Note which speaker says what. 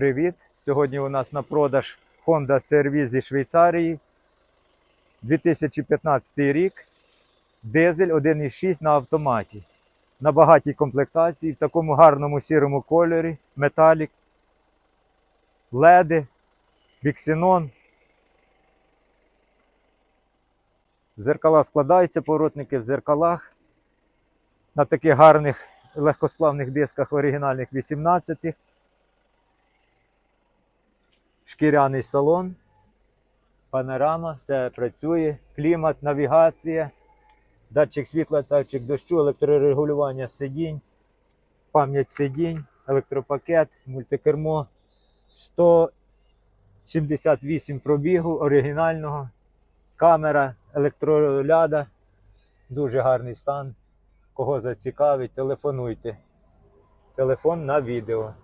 Speaker 1: Привіт! Сьогодні у нас на продаж Honda CR-V зі Швейцарії. 2015 рік. Дизель 1,6 на автоматі. На багатій комплектації, в такому гарному сірому кольорі, металік, леди, біксенон. Зеркала складаються, поворотники в зеркалах. На таких гарних легкосплавних дисках оригінальних 18 шкіряний салон, панорама, все працює, клімат, навігація, датчик світла, датчик дощу, електрорегулювання сидінь, пам'ять сидінь, електропакет, мультикермо, 178 пробігу оригінального, камера, електроляда, дуже гарний стан. Кого зацікавить, телефонуйте. Телефон на відео.